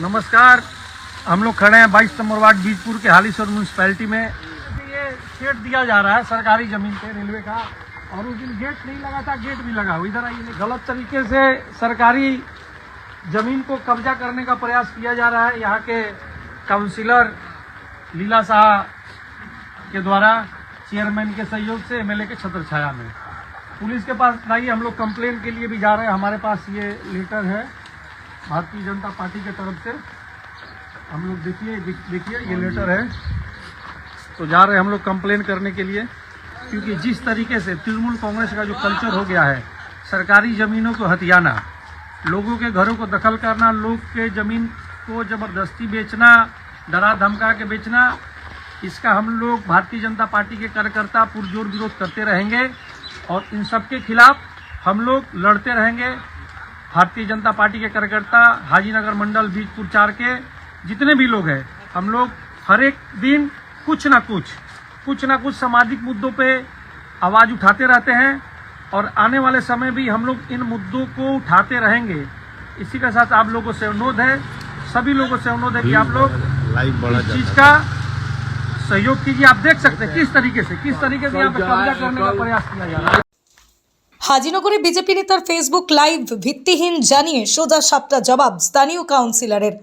नमस्कार। हम लोग खड़े हैं बाईस नंबर वार्ड बीजपुर के हालीसर म्यूनसिपैलिटी में। ये शेड दिया जा रहा है सरकारी ज़मीन पे रेलवे का। और उस दिन गेट नहीं लगा था गेट भी लगा हुआ। इधर आइए गलत तरीके से सरकारी ज़मीन को कब्जा करने का प्रयास किया जा रहा है। यहाँ के काउंसिलर लीला शाह के द्वारा चेयरमैन के सहयोग से एमएलए के छत्र छाया में। पुलिस के पास नहीं हम लोग कंप्लेन के लिए भी जा रहे हैं। हमारे पास ये लेटर है। भारतीय जनता पार्टी के तरफ़ से हम लोग देखिए देखिए, ये लेटर है। तो जा रहे हम लोग कंप्लेन करने के लिए, क्योंकि जिस तरीके से तृणमूल कांग्रेस का जो कल्चर हो गया है, सरकारी जमीनों को हथियाना, लोगों के घरों को दखल करना, लोग के ज़मीन को ज़बरदस्ती बेचना, डरा धमका के बेचना, इसका हम लोग भारतीय जनता पार्टी के कार्यकर्ता पुरजोर विरोध करते रहेंगे और इन सब के खिलाफ हम लोग लड़ते रहेंगे। भारतीय जनता पार्टी के कार्यकर्ता हाजीनगर मंडल बीजपुर चार के जितने भी लोग हैं हम लोग हर एक दिन कुछ ना कुछ कुछ ना कुछ सामाजिक मुद्दों पे आवाज़ उठाते रहते हैं और आने वाले समय भी हम लोग इन मुद्दों को उठाते रहेंगे। इसी के साथ आप लोगों से अनुरोध है सभी लोगों से अनुरोध है कि आप लोग इस चीज़ का सहयोग कीजिए। आप देख सकते हैं किस तरीके से किस तरीके से यहाँ पे कब्जा करने का प्रयास किया जा रहा है। হাজিনগরে বিজেপি নেতার ফেসবুক লাইভ ভিত্তিহীন জানিয়ে সোজা সাপটা জবাব স্থানীয় কাউন্সিলরের।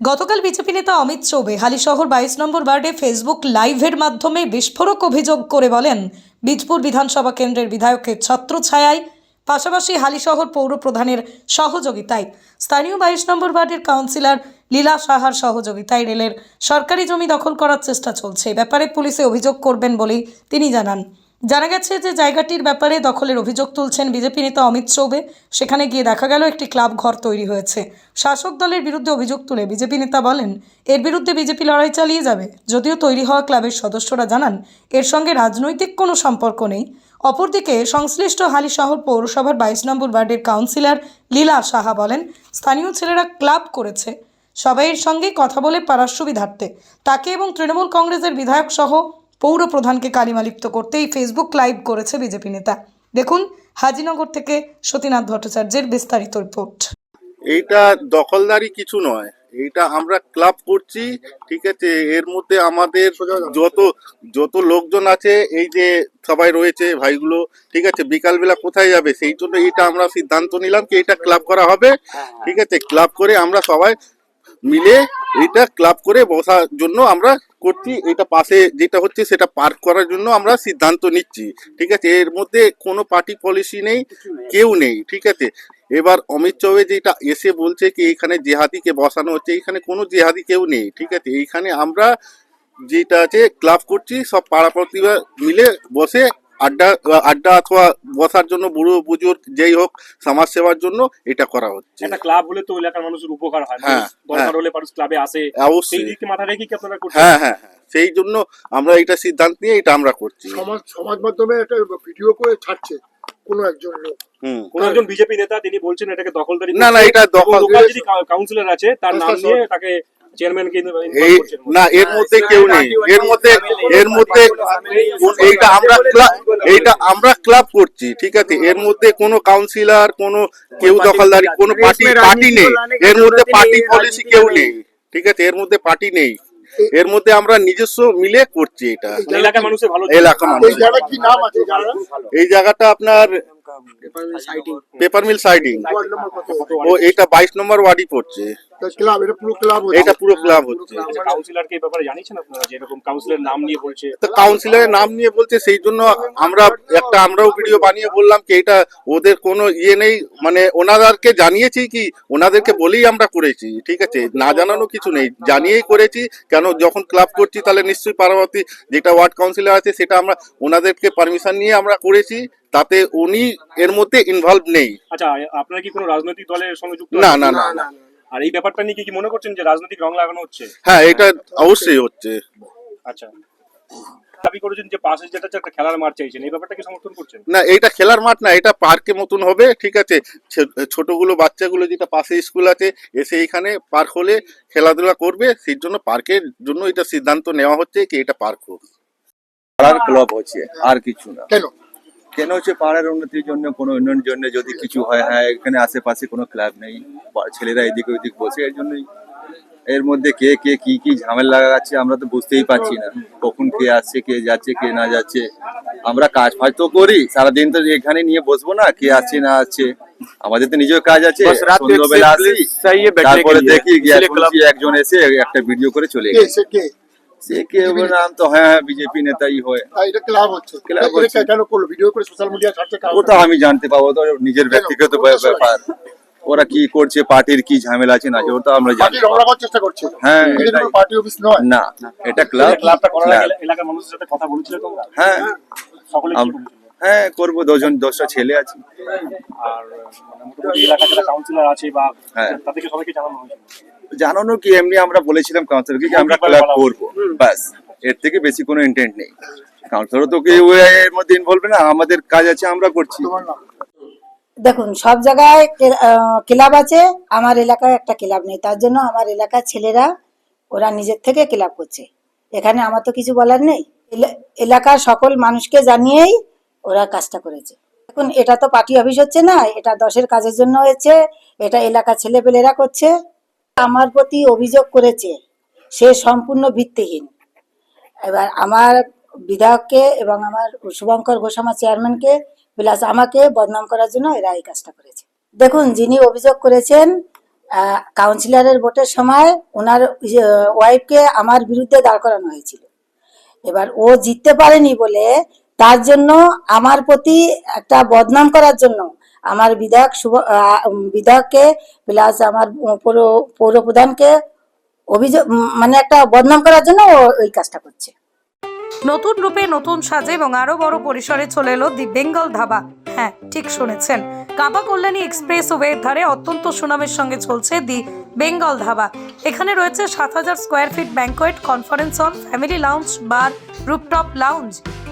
গতকাল বিজেপি নেতা অমিত চৌবে হালিশহর বাইশ নম্বর ওয়ার্ডে ফেসবুক লাইভের মাধ্যমে বিস্ফোরক অভিযোগ করে বলেন, বীজপুর বিধানসভা কেন্দ্রের বিধায়কের ছত্রছায়ায়, পাশাপাশি হালিশহর পৌর প্রধানের সহযোগিতায়। স্থানীয় বাইশ নম্বর ওয়ার্ডের কাউন্সিলর লীলা সাহার সহযোগিতায় রেলের সরকারি জমি দখল করার চেষ্টা চলছে। ব্যাপারে পুলিশে অভিযোগ করবেন বলেই তিনি জানান। জানা গেছে যে জায়গাটির ব্যাপারে দখলের অভিযোগ তুলছেন বিজেপি নেতা অমিত চৌবে। সেখানে গিয়ে দেখা গেল একটি ক্লাব ঘর তৈরি হয়েছে। শাসক দলের বিরুদ্ধে অভিযোগ তুলে বিজেপি নেতা বলেন, এর বিরুদ্ধে বিজেপি লড়াই চালিয়ে যাবে। যদিও তৈরি হওয়া ক্লাবের সদস্যরা জানান, এর সঙ্গে রাজনৈতিক কোনো সম্পর্ক নেই। অপরদিকে সংশ্লিষ্ট হালিশহর পৌরসভার বাইশ নম্বর ওয়ার্ডের কাউন্সিলর লীলা সাহা বলেন, স্থানীয় ছেলেরা ক্লাব করেছে। সবাইয়ের সঙ্গে কথা বলে পারার সুবিধার্থে। তাকে এবং তৃণমূল কংগ্রেসের বিধায়ক সহ পৌর প্রধানকে কালিমালিপ্ত করতে এই ফেসবুক লাইভ করেছে বিজেপি নেতা। দেখুন হাজিনগর থেকে সতীনাথ ভট্টাচার্যের বিস্তারিত রিপোর্ট এইটা দখলদারি কিছু নয়। এইটা আমরা ক্লাব করছি ঠিক আছে? এর মধ্যে আমাদের যত যত লোকজন আছে এই যে সবাই রয়েছে ভাইগুলো ঠিক আছে? বিকালবেলা কোথায় যাবে? সেই জন্য এটা আমরা সিদ্ধান্ত নিলাম কি এটা ক্লাব করা হবে। ঠিক আছে? ক্লাব করে আমরা সবাই মিলে এটা ক্লাব করে বসার জন্য আমরা করছি। এটা পাশে যেটা হচ্ছে সেটা পার্ক করার জন্য আমরা সিদ্ধান্ত নিচ্ছি। ঠিক আছে? এর মধ্যে কোনো পার্টি পলিসি নেই কেউ নেই। ঠিক আছে? এবার অমিত চৌবে যেটা এসে বলছে কি এখানে জেহাদিকে বসানো হচ্ছে এখানে কোনো জেহাদি কেউ নেই। ঠিক আছে? এইখানে আমরা যেটা আছে ক্লাব করছি সব পাড়া প্রতিভা মিলে বসে আড্ডা আড্ডা অথবা বসার জন্য বুড়ো বুজুর্গ যেই হোক সমাজ সেবার জন্য এটা করা হচ্ছে। একটা ক্লাব হলে তো এলাকার মানুষের উপকার হয়। হ্যাঁ, দরকার হ্যাঁ। হলে মানুষ ক্লাবে আসে। অবশ্যই। সেই দিককে মাথায় রেখে কি আপনারা করছেন? হ্যাঁ হ্যাঁ হ্যাঁ। সেই জন্য আমরা এটা সিদ্ধান্ত নিয়ে এটা আমরা করছি। সমাজ সমাজ মাধ্যমে একটা ভিডিও করে ছাড়ছে কোনো একজন লোক। হুম। কোন একজন বিজেপি নেতা তিনি বলছেন এটাকে দখলদারি না, না, এটা দখল- লোকাল কাউন্সিলর আছে তার নাম নিয়ে তাকে না এর মধ্যে কেউ নেই। এর মধ্যে এর মধ্যে এইটা আমরা ক্লাব এইটা আমরা ক্লাব করছি ঠিক আছে? এর মধ্যে কোনো কাউন্সিলর কোনো কেউ দখলদারি কোনো পার্টি পার্টি নেই। এর মধ্যে পার্টি পলিসি কেউ নেই। ঠিক আছে? এর মধ্যে পার্টি নেই। এর মধ্যে আমরা নিজস্ব মিলে করছি এটা। এলাকার মানুষের ভালো এলাকা মানুষ এই জায়গায় কি নাম আছে? জানা এই জায়গাটা আপনার পেপার মিল সাইডিং ও এটা বাইশ নম্বর ওয়ার্ডই পড়ছে। ক্লাব এটা পুরো ক্লাব এটা পুরো ক্লাব হচ্ছে। কাউন্সিলরকে ব্যাপারে জানিয়েছেন আপনারা যে এরকম কাউন্সিলর নাম নিয়ে বলছে? তো কাউন্সিলরের নাম নিয়ে বলছে সেই জন্য আমরা একটা আমরাও ভিডিও বানিয়ে বললাম কি এটা ওদের কোনো ইয়ে নেই। মানে ওনাদেরকে জানিয়েছি কি ওনাদেরকে বলেই আমরা করেছি ঠিক আছে? না জানানো কিছু নেই। জানিয়েই করেছি কেন যখন ক্লাব করছি তাহলে নিশ্চয়ই পার্বতী যেটা ওয়ার্ড কাউন্সিলর আছে সেটা আমরা ওনাদেরকে পারমিশন নিয়ে আমরা করেছি তাতে উনি এর মধ্যে ইনভলভ নেই। আচ্ছা আপনারা কি কোনো রাজনৈতিক দলের সঙ্গে যুক্ত না না না না। আর এই ব্যাপারটা নিয়ে কি কি মনে করছেন যে রাজনৈতিক রং লাগানো হচ্ছে? হ্যাঁ এটা অবশ্যই হচ্ছে। আচ্ছা। দাবি করেছেন যে পাশে যেটা হচ্ছে একটা খেলার মাঠ চাইছেন। এই ব্যাপারটা কি সমর্থন করছেন? না এটা খেলার মাঠ না এটা পার্কের মতন হবে ঠিক আছে? ছোটগুলো বাচ্চাগুলো যেটা পাশে স্কুল আছে এসে এখানে পার্ক হলে খেলাধুলা করবে সেই জন্য পার্কের জন্য এটা সিদ্ধান্ত নেওয়া হচ্ছে কি এটা পার্ক হোক। ক্লাব হচ্ছে আর কিছু না। কেন হচ্ছে পাড়ার উন্নতির জন্য কোনো উন্নয়নের জন্য যদি কিছু হয়? হ্যাঁ এখানে আশেপাশে কোনো ক্লাব নেই। ছেলেরা এদিক ওইদিক বসে এর জন্যই। এর মধ্যে কে কে কি কি ঝামেল লাগা যাচ্ছে আমরা তো বুঝতেই পারছি না। কখন কে আসছে কে যাচ্ছে কে না যাচ্ছে। আমরা কাজ ফাজ তো করি। সারাদিন তো এখানে নিয়ে বসবো না কে আসছে না আসছে। আমাদের তো নিজের কাজ আছে। সন্ধ্যাবেলা আসি। তারপরে দেখি একজন এসে একটা ভিডিও করে চলে গেছে। সে নাম তো হ্যাঁ হ্যাঁ বিজেপি নেতাই হয়। এটা ক্লাব হচ্ছে। ক্লাব হচ্ছে। কেন করল? ভিডিও করে সোশ্যাল মিডিয়া ছাড়ছে ওটা আমি জানতে পাবো তো নিজের ব্যক্তিগত ব্যাপার। ওরা কি করছে পার্টির কি ঝামেলা আছে না ওটা আমরা জানি পার্টি চেষ্টা করছে। হ্যাঁ, এটা এটাই। পার্টি অফিস নয়। না এটা ক্লাব। ক্লাবটা করার এলাকার মানুষের সাথে কথা বলেছিল তোমরা? হ্যাঁ। সকলে হ্যাঁ করব দুজন দশটা ছেলে আছে। আর মানে হ্যাঁ। জানানো কি এমনি আমরা বলেছিলাম কাউন্সিলরকে কি আমরা ক্লাব করব। ব্যাস এর থেকে বেশি কোনো ইন্টেন্ট নেই। কাউন্সিলর তো কেউ এর মধ্যে ইনভলভ না আমাদের কাজ আছে আমরা করছি। দেখুন সব জায়গায় ক্লাব আছে আমার এলাকায় একটা ক্লাব নেই। তার জন্য আমার এলাকার ছেলেরা ওরা নিজের থেকে ক্লাব করছে। এখানে আমার তো কিছু বলার নেই। এলা- এলাকার সকল মানুষকে জানিয়েই ওরা কাজটা করেছে। দেখুন এটা তো পার্টি অফিস হচ্ছে না, এটা দশের কাজের জন্য হয়েছে, এটা এলাকার ছেলেপেলেরা করছে। আমার প্রতি অভিযোগ করেছে, সে সম্পূর্ণ ভিত্তিহীন। এবার আমার বিধায়ককে এবং আমার শুভঙ্কর ঘোষ আমার চেয়ারম্যানকে, প্লাস আমাকে বদনাম করার জন্য এরা এই কাজটা করেছে। দেখুন, যিনি অভিযোগ করেছেন কাউন্সিলরের ভোটের সময় ওনার ওয়াইফকে আমার বিরুদ্ধে দাঁড় করানো হয়েছিল। এবার ও জিততে পারেনি বলে তার জন্য আমার প্রতি একটা বদনাম করার জন্য আমার বিধায়ক শুভ বিধায়ককে প্লাস আমার পৌর পৌর প্রধানকে অভিযোগ মানে একটা বদনাম করার জন্য ওই কাজটা করছে। নতুন রূপে নতুন সাজে এবং আরও বড় পরিসরে চলে এলো দি বেঙ্গল ধাবা। হ্যাঁ ঠিক শুনেছেন। কাবা কল্যাণী এক্সপ্রেস ওয়ের ধারে অত্যন্ত সুনামের সঙ্গে চলছে দি বেঙ্গল ধাবা। এখানে রয়েছে সাত হাজার square feet banquet, conference hall, family lounge, bar, rooftop lounge.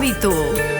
পড়ে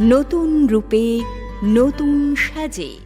নতুন রূপে নতুন সাজে।